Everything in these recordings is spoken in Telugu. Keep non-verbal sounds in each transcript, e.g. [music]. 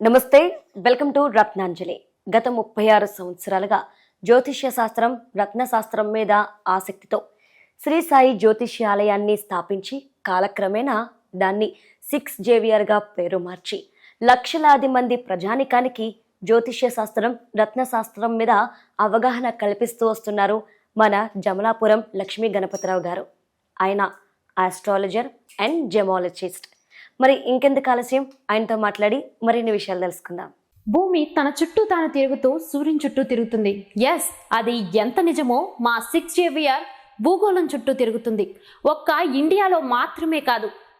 నమస్తే వెల్కమ్ టు రత్నాంజలి. గత ముప్పై ఆరు సంవత్సరాలుగా జ్యోతిష్య శాస్త్రం రత్న శాస్త్రం మీద ఆసక్తితో శ్రీ సాయి జ్యోతిష్యాలయాన్ని స్థాపించి కాలక్రమేణా దాన్ని సిక్స్ జేవియర్గా పేరు మార్చి లక్షలాది మంది ప్రజానికానికి జ్యోతిష్య శాస్త్రం రత్న శాస్త్రం మీద అవగాహన కల్పిస్తూ వస్తున్నారు మన జమలాపురం లక్ష్మీ గణపతిరావు గారు. ఆయన ఆస్ట్రాలజర్ అండ్ జెమాలజిస్ట్. మరి ఇంకెందుకు ఆలస్యం? ఆయనతో మాట్లాడి మరిన్ని విషయాలు తెలుసుకుందాం. భూమి తన చుట్టూ తాను తిరుగుతూ సూర్యుని చుట్టూ తిరుగుతుంది. ఎస్ అది ఎంత నిజమో మా సిక్స్ జేవిఆర్ భూగోళం చుట్టూ తిరుగుతుంది. ఒక్క ఇండియాలో మాత్రమే కాదు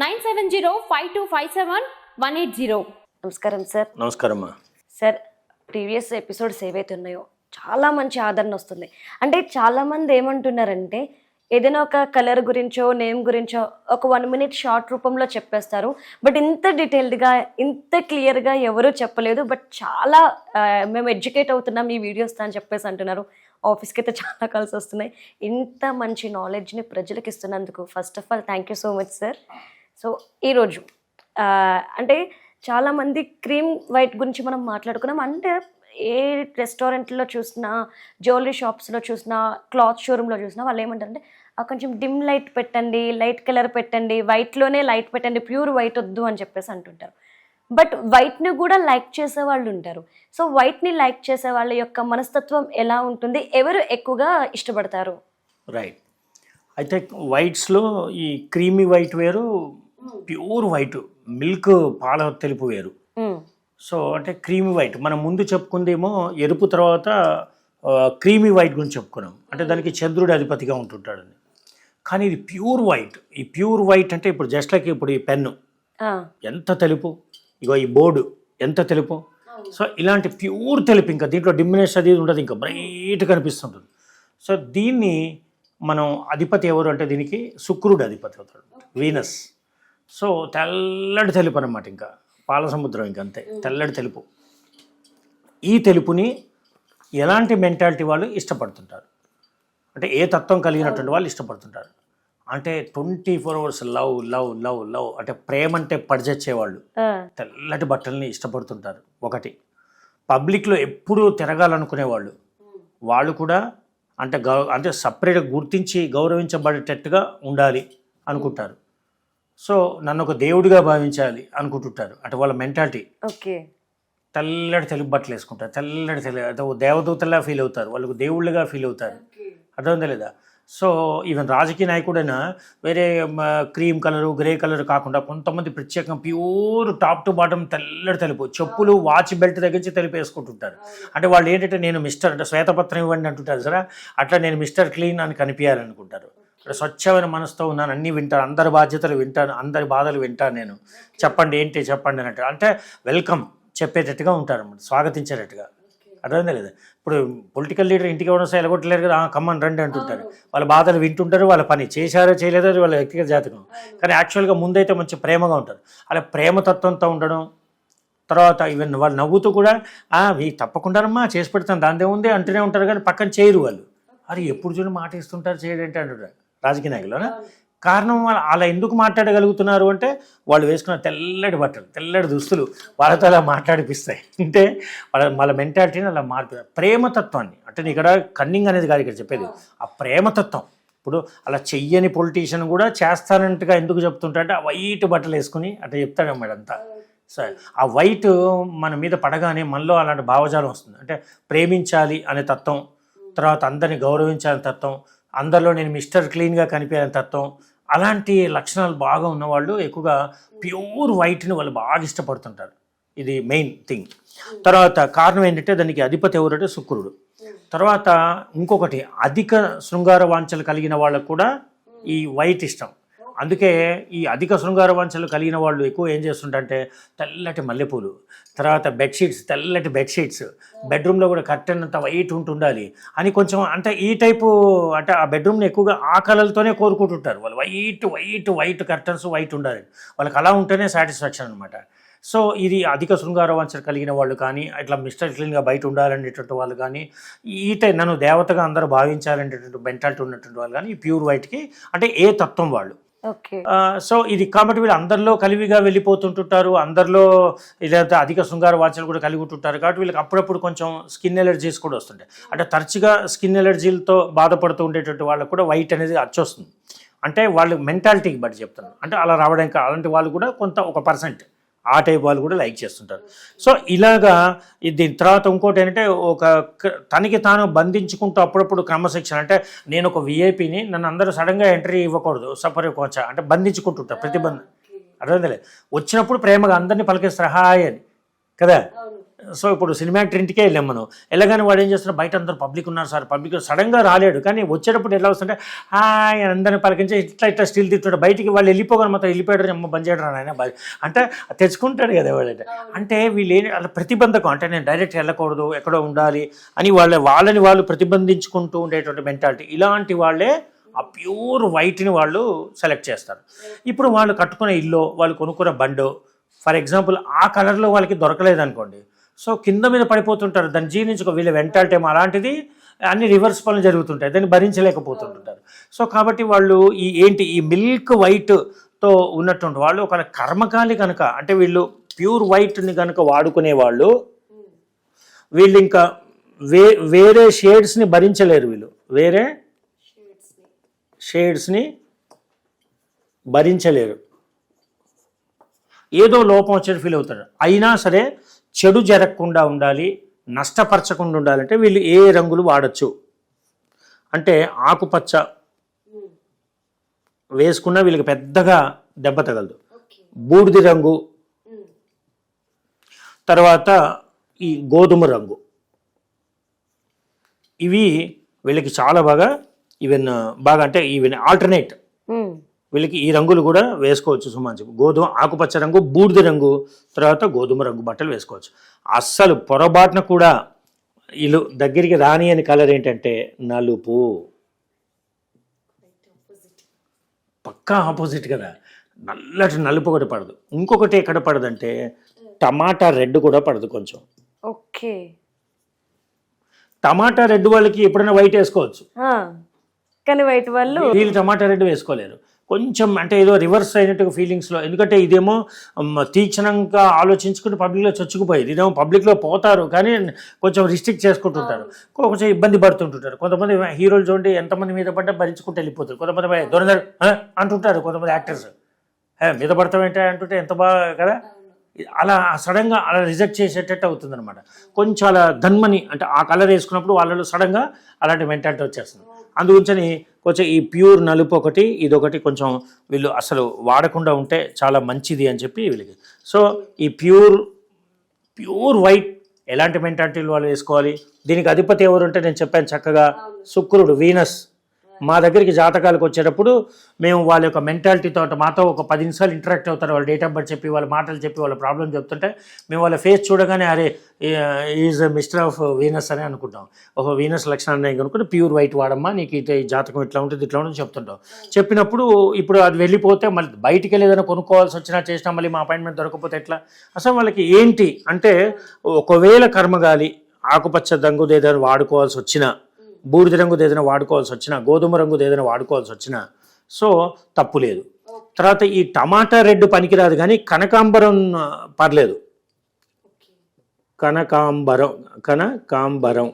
nine seven zero five two five seven one eight zero. నమస్కారం సార్. నమస్కారం అమ్మా సార్ ప్రీవియస్ ఎపిసోడ్స్ ఏవైతే ఉన్నాయో చాలా మంచి ఆదరణ వస్తుంది. అంటే చాలామంది ఏమంటున్నారంటే ఏదైనా ఒక కలర్ గురించో నేమ్ గురించో ఒక వన్ మినిట్ షార్ట్ రూపంలో చెప్పేస్తారు. బట్ ఇంత డీటెయిల్డ్గా ఇంత క్లియర్గా ఎవరూ చెప్పలేదు. బట్ చాలా మేము ఎడ్యుకేట్ అవుతున్నాం ఈ వీడియోస్ అని చెప్పేసి అంటున్నారు. ఆఫీస్కి అయితే చాలా కాల్స్ వస్తున్నాయి. ఇంత మంచి నాలెడ్జ్ని ప్రజలకు ఇస్తున్నందుకు first of all thank you so much sir so ఈరోజు అంటే చాలామంది క్రీమ్ వైట్ గురించి మనం మాట్లాడుకున్నాం. అంటే ఏ రెస్టారెంట్లో చూసినా జ్యువెలరీ షాప్స్లో చూసినా క్లాత్ షోరూంలో చూసినా వాళ్ళు ఏమంటారంటే "ఆ, కొంచెం డిమ్ లైట్ పెట్టండి లైట్ కలర్ పెట్టండి వైట్లోనే లైట్ పెట్టండి ప్యూర్ వైట్ వద్దు అని చెప్పేసి అంటుంటారు. బట్ వైట్ని కూడా లైక్ చేసే వాళ్ళు ఉంటారు. సో వైట్ని లైక్ చేసే వాళ్ళ యొక్క మనస్తత్వం ఎలా ఉంటుంది? ఎవరు ఎక్కువగా ఇష్టపడతారు? రైట్. అయితే వైట్స్లో ఈ క్రీమీ వైట్ వేరు ప్యూర్ వైట్. మిల్క్ పాల తెలుపు వేరు. సో అంటే క్రీమీ వైట్. మనం ముందు చెప్పుకుందేమో ఎరుపు తర్వాత క్రీమీ వైట్ గురించి చెప్పుకున్నాం. అంటే దానికి చంద్రుడి అధిపతిగా ఉంటుంటాడని. కానీ ఇది ప్యూర్ వైట్. ఈ ప్యూర్ వైట్ అంటే ఇప్పుడు జస్ట్ లైక్ ఇప్పుడు ఈ పెన్ను. ఎంత తెలుపు? ఇగో ఈ బోర్డు. ఎంత తెలుపు? సో ఇలాంటి ప్యూర్ తెలుపు ఇంకా దీంట్లో డిమినేష్ అది ఉండదు. ఇంకా బ్రైట్ కనిపిస్తుంటుంది సో దీన్ని మనం అధిపతి ఎవరు అంటే దీనికి? శుక్రుడు అధిపతి అవుతాడు. వీనస్. సో తెల్లటి తెలుపు అనమాట ఇంకా. పాల సముద్రం ఇంకా అంతే. తెల్లటి తెలుపు. ఈ తెలుపుని ఎలాంటి మెంటాలిటీ వాళ్ళు ఇష్టపడుతుంటారు? అంటే ఏ తత్వం కలిగినటువంటి వాళ్ళు ఇష్టపడుతుంటారు? అంటే twenty four hours love love love love అంటే ప్రేమ అంటే పడిచచ్చేవాళ్ళు. తెల్లటి బట్టల్ని ఇష్టపడుతుంటారు ఒకటి. పబ్లిక్లో ఎప్పుడూ తిరగాలనుకునేవాళ్ళు. వాళ్ళు కూడా అంటే గౌ అంటే సపరేట్గా గుర్తించి గౌరవించబడేటట్టుగా ఉండాలి అనుకుంటారు. సో నన్ను ఒక దేవుడిగా భావించాలి అనుకుంటుంటారు. అంటే వాళ్ళ మెంటాలిటీ. ఓకే. తెల్లటి తెలుగు బట్టలు వేసుకుంటారు. తెల్లటి తెలుగు దేవదూతల్లా ఫీల్ అవుతారు. వాళ్ళకు దేవుళ్ళుగా ఫీల్ అవుతారు. అర్థమైందా లేదా? సో ఈవెన్ రాజకీయ నాయకుడైనా వేరే క్రీమ్ కలరు గ్రే కలర్ కాకుండా కొంతమంది ప్రత్యేకంగా ప్యూర్ టాప్ టు బాటమ్ తెల్లటి తెలుపు చెప్పులు వాచ్ బెల్ట్ దగ్గర నుంచి తెలుపు వేసుకుంటుంటారు. అంటే వాళ్ళు ఏంటంటే నేను మిస్టర్ అంటే శ్వేతపత్రం ఇవ్వండి అంటుంటారు సరే అట్లా నేను మిస్టర్ క్లీన్ అని కనిపించాలనుకుంటారు అంటే స్వచ్ఛమైన మనసుతో ఉన్నాను అన్నీ వింటాను అందరి బాధ్యతలు వింటాను అందరి బాధలు వింటాను నేను. చెప్పండి ఏంటి చెప్పండి అన్నట్టు. అంటే వెల్కమ్ చెప్పేటట్టుగా ఉంటారు అన్నమాట స్వాగతించేటట్టుగా. అర్థమైందా లేదా? ఇప్పుడు పొలిటికల్ లీడర్ ఇంటికి ఎవరైనా ఎలగొట్టలేరు కదా కమ్మని రండి అంటుంటారు. వాళ్ళ బాధలు వింటుంటారు వాళ్ళ పని చేశారో చేయలేదో వాళ్ళ వ్యక్తిగత జాతకం. కానీ యాక్చువల్గా ముందైతే మంచి ప్రేమగా ఉంటారు. అలా ప్రేమతత్వంతో ఉండడం తర్వాత ఈవెన్ వాళ్ళు నవ్వుతూ కూడా "ఆ, మీ తప్పకుండానమ్మా చేసి పెడతాను దాని ఉంది అంటూనే ఉంటారు కానీ పక్కన చేయరు వాళ్ళు. అరే ఎప్పుడు చూడు మాట ఇస్తుంటారు చేయడంటే అంటారు రాజకీయ నాయకులు కారణం వాళ్ళు అలా ఎందుకు మాట్లాడగలుగుతున్నారు అంటే వాళ్ళు వేసుకున్న తెల్లటి బట్టలు తెల్లటి దుస్తులు వాళ్ళతో అలా మాట్లాడిపిస్తాయి. అంటే వాళ్ళ వాళ్ళ మెంటాలిటీని అలా మార్పు ప్రేమతత్వాన్ని అంటే ఇక్కడ కన్నింగ్ అనేది కాదు ఇక్కడ చెప్పేది. ఆ ప్రేమతత్వం. ఇప్పుడు అలా చెయ్యని పొలిటీషియన్ కూడా చేస్తానంటగా ఎందుకు చెప్తుంటారంటే ఆ వైట్ బట్టలు వేసుకుని అట్లా చెప్తాడన్నమాట అంతా. సరే ఆ వైట్ మన మీద పడగానే మనలో అలాంటి భావజాలం వస్తుంది. అంటే ప్రేమించాలి అనే తత్వం తర్వాత అందరిని గౌరవించాలనే తత్వం అందరిలో నేను మిస్టర్ క్లీన్గా కనిపించాలనే తత్వం అలాంటి లక్షణాలు బాగా ఉన్నవాళ్ళు ఎక్కువగా ప్యూర్ వైట్ని వాళ్ళు బాగా ఇష్టపడుతుంటారు. ఇది మెయిన్ థింగ్. తర్వాత కారణం ఏంటంటే దానికి అధిపతి ఎవరంటే శుక్రుడు. తర్వాత ఇంకొకటి అధిక శృంగార వాంఛలు కలిగిన వాళ్ళకు కూడా ఈ వైట్ ఇష్టం. అందుకే ఈ అధిక శృంగార వంచలు కలిగిన వాళ్ళు ఎక్కువ ఏం చేస్తుంటే తెల్లటి మల్లెపూలు తర్వాత బెడ్షీట్స్ తెల్లటి బెడ్షీట్స్ బెడ్రూమ్లో కూడా కర్టెన్ అంత వైట్ ఉంటుండాలి అని కొంచెం అంటే ఈ టైపు అంటే ఆ బెడ్రూమ్ని ఎక్కువగా ఆ కలర్తోనే కోరుకుంటుంటారు. వాళ్ళు white white white curtains white ఉండాలి. వాళ్ళకి అలా ఉంటేనే సాటిస్ఫాక్షన్ అనమాట సో ఇది అధిక శృంగార వంచన కలిగిన వాళ్ళు కానీ ఇట్లా మిస్టర్ క్లీన్గా బయట ఉండాలనేటువంటి వాళ్ళు కానీ ఈ నన్ను దేవతగా అందరూ భావించాలనేటువంటి మెంటాలిటీ ఉన్నటువంటి వాళ్ళు కానీ ఈ ప్యూర్ వైట్కి అంటే ఏ తత్వం వాళ్ళు. సో ఇది కాబట్టి వీళ్ళు అందరిలో కలివిగా వెళ్ళిపోతుంటుంటారు అందరిలో ఇదంతా అధిక శృంగార వాచలు కూడా కలిగి ఉంటుంటారు కాబట్టి వీళ్ళకి అప్పుడప్పుడు కొంచెం స్కిన్ ఎలర్జీస్ కూడా వస్తుంటాయి. అంటే తరచుగా స్కిన్ ఎలర్జీలతో బాధపడుతూ ఉండేటువంటి వాళ్ళకు కూడా వైట్ అనేది అచ్చొస్తుంది. అంటే వాళ్ళు మెంటాలిటీకి బట్టి చెప్తున్నారు. అంటే అలా రావడానికి అలాంటి వాళ్ళు కూడా కొంత ఒక పర్సెంట్. ఆ టైప్ వాళ్ళు కూడా లైక్ చేస్తుంటారు. సో ఇలాగా దీని తర్వాత ఇంకోటి ఏంటంటే ఒక తనకి తాను బంధించుకుంటూ అప్పుడప్పుడు క్రమశిక్షణ అంటే నేను ఒక విఐపిని నన్ను అందరూ సడన్గా ఎంట్రీ ఇవ్వకూడదు సపర్ కొంచెం అంటే బంధించుకుంటుంటారు ప్రతిబంధ. అర్థమైందిలే? వచ్చినప్పుడు ప్రేమగా అందరినీ పలికిస్తారు హాయ్ అని. కదా? సో ఇప్పుడు సినిమా ఇంటికే వెళ్ళాం మనం. వెళ్ళగానే వాడు ఏం చేస్తున్నారు బయట అందరూ పబ్లిక్ ఉన్నారు సార్. పబ్లిక్ సడన్గా రాలేడు. కానీ వచ్చేటప్పుడు ఎలా వస్తుంటే హాయ్ అని అందరిని పలికించి ఇట్లా ఇట్లా స్టిల్ తిట్టాడు. బయటికి వాళ్ళు వెళ్ళిపోగానే మొత్తం వెళ్ళిపోయాడు అమ్మ బంద్ చేయడం ఆయన అంటే తెచ్చుకుంటాడు కదా వాళ్ళంటే అంటే వీళ్ళు ఏం అలా ప్రతిబంధకం అంటే నేను డైరెక్ట్ వెళ్ళకూడదు ఎక్కడో ఉండాలి అని వాళ్ళ వాళ్ళని వాళ్ళు ప్రతిబంధించుకుంటూ ఉండేటువంటి మెంటాలిటీ. ఇలాంటి వాళ్ళే ఆ ప్యూర్ వైట్ని వాళ్ళు సెలెక్ట్ చేస్తారు. ఇప్పుడు వాళ్ళు కట్టుకునే ఇల్లు వాళ్ళు కొనుక్కున్న బండో ఫర్ ఎగ్జాంపుల్ ఆ కలర్లో వాళ్ళకి దొరకలేదు అనుకోండి సో కింద మీద పడిపోతుంటారు. దాన్ని జీర్ణించుకో వీళ్ళు వెంటాల్ టైం అలాంటిది. అన్ని రివర్స్ పనులు జరుగుతుంటాయి. దాన్ని భరించలేకపోతుంటారు సో కాబట్టి వాళ్ళు ఈ ఏంటి ఈ మిల్క్ వైట్తో ఉన్నటువంటి వాళ్ళు ఒక కర్మకాలి కనుక అంటే వీళ్ళు ప్యూర్ వైట్ని కనుక వాడుకునే వాళ్ళు వీళ్ళు ఇంకా వే వేరే షేడ్స్ని భరించలేరు వీళ్ళు. వేరే షేడ్స్ని భరించలేరు. ఏదో లోపం వచ్చేది ఫీల్ అవుతాడు అయినా సరే చెడు జరగకుండా ఉండాలి నష్టపరచకుండా ఉండాలంటే వీళ్ళు ఏ రంగులు వాడచ్చు. అంటే ఆకుపచ్చ వేసుకున్న వీళ్ళకి పెద్దగా దెబ్బ తగలదు. బూడిది రంగు తర్వాత ఈ గోధుమ రంగు. ఇవి వీళ్ళకి చాలా బాగా ఈవెన్ బాగా అంటే ఈవెన్ ఆల్టర్నేట్. వీళ్ళకి ఈ రంగులు కూడా వేసుకోవచ్చు సుమాన్ చెప్పు గోధుమ ఆకుపచ్చ రంగు బూడిద రంగు తర్వాత గోధుమ రంగు బట్టలు వేసుకోవచ్చు. అస్సలు పొరపాటున కూడా వీళ్ళు దగ్గరికి రాని అని కలర్ ఏంటంటే నలుపు. పక్కా ఆపోజిట్ కదా. నల్లటి నలుపు ఒకటి పడదు. ఇంకొకటి ఎక్కడ పడదంటే టమాటా రెడ్ కూడా పడదు కొంచెం. ఓకే. టమాటా రెడ్ వాళ్ళకి ఎప్పుడైనా వైట్ వేసుకోవచ్చు. కానీ వైట్ వాళ్ళు వీళ్ళు టమాటా రెడ్ వేసుకోలేరు. కొంచెం అంటే ఏదో రివర్స్ అయినట్టుగా ఫీలింగ్స్లో ఎందుకంటే ఇదేమో మ్, తీక్షణంగా ఆలోచించుకుని పబ్లిక్లో చొచ్చుకుపోయేది. ఇదేమో పబ్లిక్లో పోతారు కానీ కొంచెం రిస్ట్రిక్ట్ చేసుకుంటుంటారు. కొంచెం ఇబ్బంది పడుతుంటుంటారు. కొంతమంది హీరోలు చూడండి ఎంతమంది మీద పడ్డా భరించుకుంటూ వెళ్ళిపోతారు. కొంతమంది దొరదరు అంటుంటారు కొంతమంది యాక్టర్స్ మీద పడతామేంటే అంటుంటే ఎంత బాగా కదా? అలా సడన్గా అలా రిజెక్ట్ చేసేటట్టు అవుతుంది అనమాట కొంచెం అలా ధన్మని అంటే ఆ కలర్ వేసుకున్నప్పుడు వాళ్ళలో సడన్గా అలాంటి మెంటాలిటీ వచ్చేస్తుంది. అందుగురించి కొంచెం ఈ ప్యూర్ నలుపు ఒకటి ఇదొకటి కొంచెం వీళ్ళు అసలు వాడకుండా ఉంటే చాలా మంచిది అని చెప్పి వీళ్ళకి. సో ఈ ప్యూర్ ప్యూర్ వైట్ ఎలాంటి మెంటాలిటీలు వాళ్ళు వేసుకోవాలి? దీనికి అధిపతి ఎవరు అంటే నేను చెప్పాను చక్కగా శుక్రుడు వీనస్. మా దగ్గరికి జాతకాలకు వచ్చేటప్పుడు మేము వాళ్ళ యొక్క మెంటాలిటీతో మాతో ఒక పది నిమిషాలు ఇంటరాక్ట్ అవుతారు. వాళ్ళ డేట్ ఆఫ్ బర్త్ చెప్పి వాళ్ళ మాటలు చెప్పి వాళ్ళ ప్రాబ్లం చెప్తుంటే మేము వాళ్ళ ఫేస్ చూడగానే అరే ఈజ్ మిస్టర్ ఆఫ్ వీనస్ అని అనుకుంటాం. ఒక వీనస్ లక్షణాన్ని కనుక్కుంటే ప్యూర్ వైట్ వాడమ్మా నీకు ఇట్లా ఈ జాతకం ఇట్లా ఉంటుంది ఇట్లా ఉంటుంది చెప్తుంటాం. చెప్పినప్పుడు ఇప్పుడు అది వెళ్ళిపోతే మళ్ళీ బయటికి వెళ్ళి ఏదైనా కొనుక్కోవాల్సి వచ్చినా చేసినా మళ్ళీ మా అపాయింట్మెంట్ దొరకకపోతే ఎట్లా? అసలు వాళ్ళకి ఏంటి? అంటే ఒకవేళ కర్మగాలి ఆకుపచ్చ దంగుదేదని వాడుకోవాల్సి వచ్చినా బూడిద రంగుది ఏదైనా వాడుకోవాల్సి వచ్చినా గోధుమ రంగుది ఏదైనా వాడుకోవాల్సి వచ్చినా సో తప్పు లేదు. తర్వాత ఈ టమాటా రెడ్ పనికిరాదు కానీ కనకాంబరం పర్లేదు. కనకాంబరం కనకాంబరం.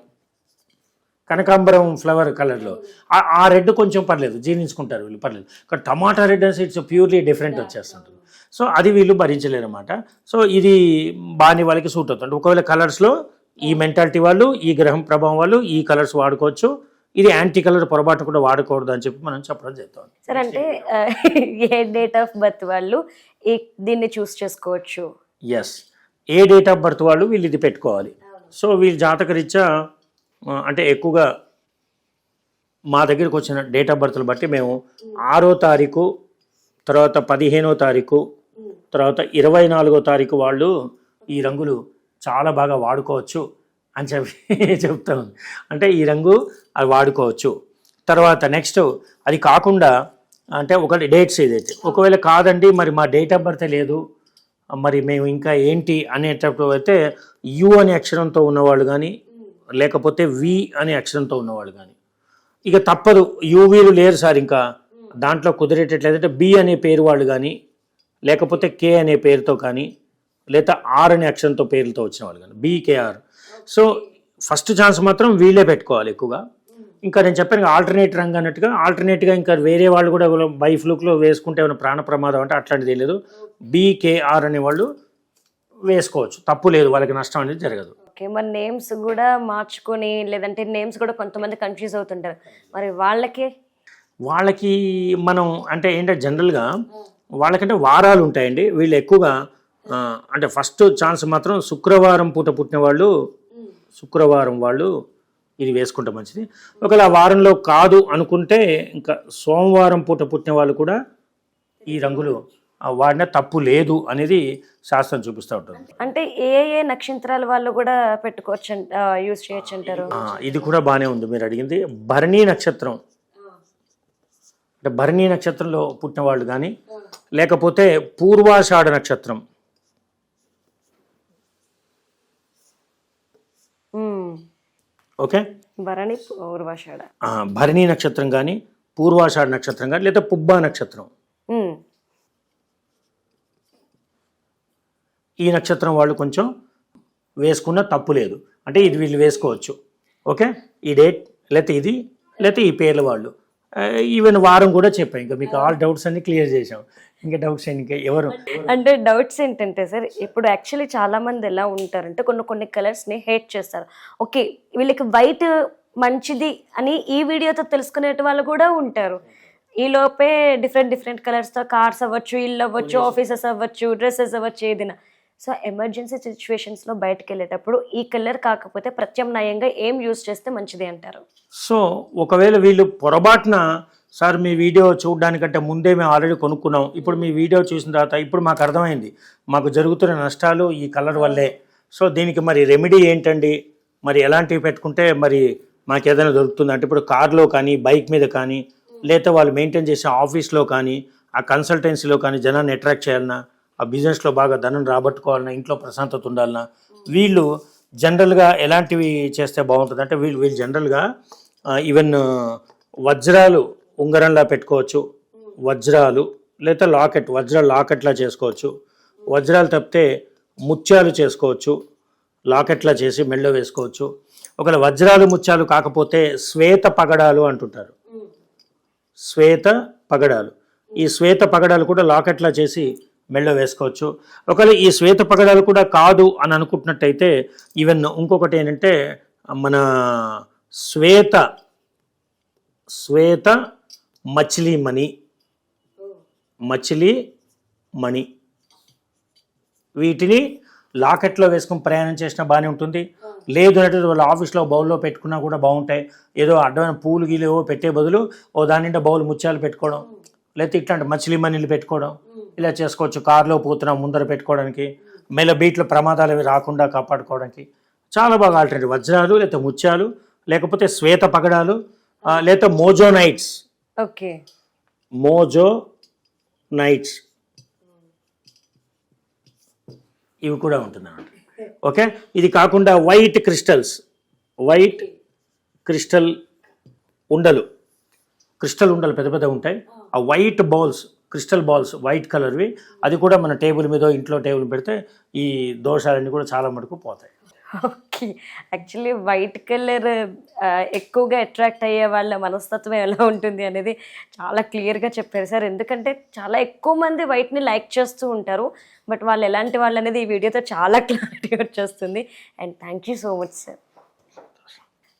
కనకాంబరం ఫ్లవర్ కలర్లో. ఆ- రెడ్ కొంచెం పర్లేదు జీర్ణించుకుంటారు వీళ్ళు పర్లేదు. కానీ టమాటా రెడ్ అనేసి ఇట్స్ ప్యూర్లీ డిఫరెంట్ వచ్చేస్తుంటుంది. సో అది వీళ్ళు భరించలేరు అనమాట సో ఇది బాని వాళ్ళకి సూట్ అవుతుంది. ఒకవేళ కలర్స్లో ఈ మెంటాలిటీ వాళ్ళు ఈ గ్రహం ప్రభావం వాళ్ళు ఈ కలర్స్ వాడుకోవచ్చు. ఇది యాంటీ కలర్ పొరపాటు కూడా వాడకూడదు అని చెప్పి మనం చెప్పడం జరుగుతుంది. సార్ అంటే ఏ డేట్ ఆఫ్ బర్త్ వాళ్ళు దీన్ని చూస్ చేసుకోవచ్చు? Yes a date of birth వాళ్ళు వీళ్ళు ఇది పెట్టుకోవాలి. సో వీళ్ళు జాతకరీత్యా అంటే ఎక్కువగా మా దగ్గరికి వచ్చిన డేట్ ఆఫ్ బర్త్లు బట్టి మేము ఆరో తారీఖు తర్వాత పదిహేనో తారీఖు తర్వాత ఇరవై నాలుగో తారీఖు వాళ్ళు ఈ రంగులు చాలా బాగా వాడుకోవచ్చు అని చెప్పి [laughs] చెప్తాను. అంటే ఈ రంగు అది వాడుకోవచ్చు. తర్వాత నెక్స్ట్ అది కాకుండా అంటే ఒకటి డేట్స్ ఏదైతే ఒకవేళ కాదండి మరి మా డేట్ ఆఫ్ బర్త్ లేదు మరి మేము ఇంకా ఏంటి అనేటప్పుడు అయితే యు అనే అక్షరంతో ఉన్నవాళ్ళు కానీ లేకపోతే వి అనే అక్షరంతో ఉన్నవాళ్ళు కానీ. ఇక తప్పదు యూవీలు లేరు సార్ ఇంకా. దాంట్లో కుదిరేటట్లేదంటే బి అనే పేరు వాళ్ళు కానీ లేకపోతే కే అనే పేరుతో కానీ లేదా ఆర్ అనే అక్షరంతో పేర్లతో వచ్చిన వాళ్ళు కానీ బీకేఆర్ సో ఫస్ట్ ఛాన్స్ మాత్రం వీళ్ళే పెట్టుకోవాలి ఎక్కువగా. ఇంకా నేను చెప్పాను ఆల్టర్నేట్ రంగు అన్నట్టుగా ఆల్టర్నేట్గా ఇంకా వేరే వాళ్ళు కూడా బై ఫ్లూక్లో వేసుకుంటే ఏమైనా ప్రాణ ప్రమాదం అంటే అట్లాంటిది లేదు. బీకేఆర్ అనే వాళ్ళు వేసుకోవచ్చు. తప్పు లేదు వాళ్ళకి నష్టం అనేది జరగదు. ఓకే మరి నేమ్స్ కూడా మార్చుకొని లేదంటే నేమ్స్ కూడా కొంతమంది కన్ఫ్యూజ్ అవుతుంటారు. మరి వాళ్ళకి? వాళ్ళకి మనం అంటే ఏంటంటే జనరల్గా వాళ్ళకంటే వారాలు ఉంటాయండి. వీళ్ళు ఎక్కువగా అంటే ఫస్ట్ ఛాన్స్ మాత్రం శుక్రవారం పూట పుట్టిన వాళ్ళు శుక్రవారం వాళ్ళు ఇది వేసుకుంటే మంచిది. ఒకవేళ ఆ వారంలో కాదు అనుకుంటే ఇంకా సోమవారం పూట పుట్టిన వాళ్ళు కూడా ఈ రంగులు వాడిన తప్పు లేదు అనేది శాస్త్రం చూపిస్తూ ఉంటుంది. అంటే ఏ ఏ నక్షత్రాల వాళ్ళు కూడా పెట్టుకోవచ్చు యూజ్ చేయొచ్చు అంటారు? ఇది కూడా బాగానే ఉంది మీరు అడిగింది. భరణి నక్షత్రం. అంటే భరణి నక్షత్రంలో పుట్టిన వాళ్ళు కానీ లేకపోతే పూర్వాషాఢ నక్షత్రం మ్మ్. ఓకే? భరణి పూర్వాషాఢ. భరణి నక్షత్రం కానీ పూర్వాషాఢ నక్షత్రం కానీ లేదా పుబ్బా నక్షత్రం. ఈ నక్షత్రం వాళ్ళు కొంచెం వేసుకున్న తప్పు లేదు. అంటే ఇది వీళ్ళు వేసుకోవచ్చు. ఓకే? ఈ డేట్ లేకపోతే ఇది లేకపోతే ఈ పేర్ల వాళ్ళు. ఈవెన్ వారం కూడా చెప్పాం. ఇంకా మీకు ఆల్ డౌట్స్ అన్ని క్లియర్ చేసాం ఇంకా డౌట్స్ ఇంకా ఎవరు? అంటే డౌట్స్ ఏంటంటే సార్ ఇప్పుడు యాక్చువల్లీ చాలా మంది ఎలా ఉంటారంటే కొన్ని కొన్ని కలర్స్ని హేట్ చేస్తారు. ఓకే వీళ్ళకి వైట్ మంచిది అని ఈ వీడియోతో తెలుసుకునే వాళ్ళు కూడా ఉంటారు. ఈ లోపే డిఫరెంట్ డిఫరెంట్ కలర్స్తో కార్స్ అవ్వచ్చు ఇల్లు అవ్వచ్చు ఆఫీసెస్ అవ్వచ్చు డ్రెస్సెస్ అవ్వచ్చు ఏదైనా. సో ఎమర్జెన్సీ సిచ్యువేషన్స్లో బయటకు వెళ్ళేటప్పుడు ఈ కలర్ కాకపోతే ప్రత్యామ్నాయంగా ఏం యూజ్ చేస్తే మంచిది అంటారు? సో ఒకవేళ వీళ్ళు పొరపాటున సార్ మీ వీడియో చూడడానికంటే ముందే మేము ఆల్రెడీ కొనుక్కున్నాం. ఇప్పుడు మీ వీడియో చూసిన తర్వాత ఇప్పుడు మాకు అర్థమైంది. మాకు జరుగుతున్న నష్టాలు ఈ కలర్ వల్లే. సో దీనికి మరి రెమెడీ ఏంటండి? మరి ఎలాంటివి పెట్టుకుంటే మరి మాకు ఏదైనా దొరుకుతుంది? అంటే ఇప్పుడు కార్లో కానీ బైక్ మీద కానీ లేదా వాళ్ళు మెయింటైన్ చేసే ఆఫీస్లో కానీ ఆ కన్సల్టెన్సీలో కానీ జనాన్ని అట్రాక్ట్ చేయాలన్నా ఆ బిజినెస్లో బాగా ధనం రాబట్టుకోవాలన్నా ఇంట్లో ప్రశాంతత ఉండాలన్నా వీళ్ళు జనరల్గా ఎలాంటివి చేస్తే బాగుంటుంది అంటే వీళ్ళు వీళ్ళు జనరల్గా ఈవెన్ వజ్రాలు ఉంగరంలా పెట్టుకోవచ్చు. వజ్రాలు లేదా లాకెట్ వజ్ర లాకెట్లా చేసుకోవచ్చు. వజ్రాలు తప్పితే ముత్యాలు చేసుకోవచ్చు. లాకెట్లా చేసి మెళ్ళో వేసుకోవచ్చు. ఒకవేళ వజ్రాలు ముత్యాలు కాకపోతే శ్వేత పగడాలు అంటుంటారు. శ్వేత పగడాలు. ఈ శ్వేత పగడాలు కూడా లాకెట్లా చేసి మెళ్ళో వేసుకోవచ్చు. ఒకవేళ ఈ శ్వేత పగడాలు కూడా కాదు అని అనుకుంటున్నట్టయితే ఈవెన్ ఇంకొకటి ఏంటంటే మన శ్వేత శ్వేత మచిలీ మణి మచిలీ మణి వీటిని లాకెట్లో వేసుకుని ప్రయాణం చేసినా బాగానే ఉంటుంది. లేదు అంటే వాళ్ళ ఆఫీస్లో బౌల్లో పెట్టుకున్నా కూడా బాగుంటాయి. ఏదో అడ్డమైన పూలు గీలు ఏవో పెట్టే బదులు ఓ దాని నిండా బౌల్ ముత్యాలు పెట్టుకోవడం లేకపోతే ఇట్లాంటి మచిలీ మనీలు పెట్టుకోవడం. ఇలా చేసుకోవచ్చు. కారులో పోతున్నాం ముందర పెట్టుకోవడానికి మెల్ల బీట్లో ప్రమాదాలు అవి రాకుండా కాపాడుకోవడానికి. చాలా బాగా ఆల్టర్నేటివ్ వజ్రాలు లేకపోతే ముత్యాలు లేకపోతే శ్వేత పగడాలు లేకపోతే మోజో నైట్స్. ఓకే. మోజో నైట్స్. ఇవి కూడా ఉంటుంది అన్నమాట ఓకే? ఇది కాకుండా వైట్ క్రిస్టల్స్. వైట్ క్రిస్టల్ ఉండలు. క్రిస్టల్ ఉండలు పెద్ద పెద్ద ఉంటాయి. ఆ white balls crystal balls white కలర్వి. అది కూడా మన టేబుల్ మీద ఇంట్లో టేబుల్ పెడితే ఈ దోషాలన్నీ కూడా చాలా మటుకు పోతాయి. ఓకే. యాక్చువల్లీ వైట్ కలర్ ఎక్కువగా అట్రాక్ట్ అయ్యే వాళ్ళ మనస్తత్వం ఎలా ఉంటుంది అనేది చాలా క్లియర్గా చెప్పారు సార్. ఎందుకంటే చాలా ఎక్కువ మంది వైట్ని లైక్ చేస్తూ ఉంటారు. బట్ వాళ్ళు ఎలాంటి వాళ్ళు అనేది ఈ వీడియోతో చాలా [laughs] క్లారిటీ వచ్చేస్తుంది. And thank you so much sir.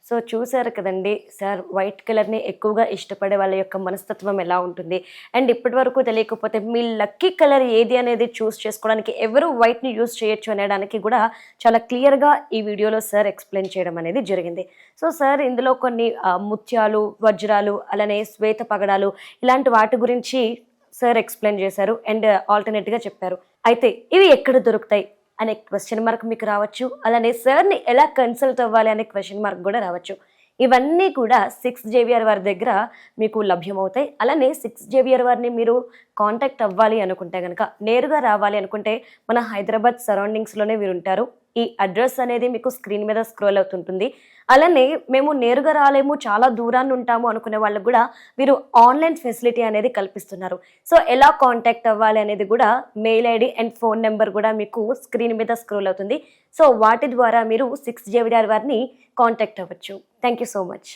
So చూసారు కదండి సార్ వైట్ కలర్ని ఎక్కువగా ఇష్టపడే వాళ్ళ యొక్క మనస్తత్వం ఎలా ఉంటుంది? అండ్ ఇప్పటి వరకు తెలియకపోతే మీ లక్కీ కలర్ ఏది అనేది చూస్ చేసుకోవడానికి ఎవరు వైట్ని యూస్ చేయొచ్చు అనేదానికి కూడా చాలా క్లియర్గా ఈ వీడియోలో సార్ ఎక్స్ప్లెయిన్ చేయడం అనేది జరిగింది. సో సార్ ఇందులో కొన్ని ముత్యాలు వజ్రాలు అలానే శ్వేత పగడాలు ఇలాంటి వాటి గురించి సార్ ఎక్స్ప్లెయిన్ చేశారు అండ్ ఆల్టర్నేట్గా చెప్పారు. అయితే ఇవి ఎక్కడ దొరుకుతాయి? అనే క్వశ్చన్ మార్క్ మీకు రావచ్చు. అలానే సార్ని ఎలా కన్సల్ట్ అవ్వాలి అనే క్వశ్చన్ మార్క్ కూడా రావచ్చు. ఇవన్నీ కూడా సిక్స్ జేవియర్ వారి దగ్గర మీకు లభ్యమవుతాయి. అలానే సిక్స్ జేవియర్ వారిని మీరు కాంటాక్ట్ అవ్వాలి అనుకుంటే కనుక నేరుగా రావాలి అనుకుంటే మన హైదరాబాద్ సరౌండింగ్స్లోనే మీరు ఉంటారు ఈ అడ్రస్ అనేది మీకు స్క్రీన్ మీద స్క్రోల్ అవుతుంటుంది. అలానే మేము నేరుగా రాలేము చాలా దూరాన్ని ఉంటాము అనుకునే వాళ్ళకు కూడా మీరు ఆన్లైన్ ఫెసిలిటీ అనేది కల్పిస్తున్నారు. సో ఎలా కాంటాక్ట్ అవ్వాలి అనేది కూడా mail ID and phone number కూడా మీకు స్క్రీన్ మీద స్క్రోల్ అవుతుంది. సో వాటి ద్వారా మీరు సిక్స్ జేవిడార్ వారిని కాంటాక్ట్ అవ్వచ్చు. Thank you so much.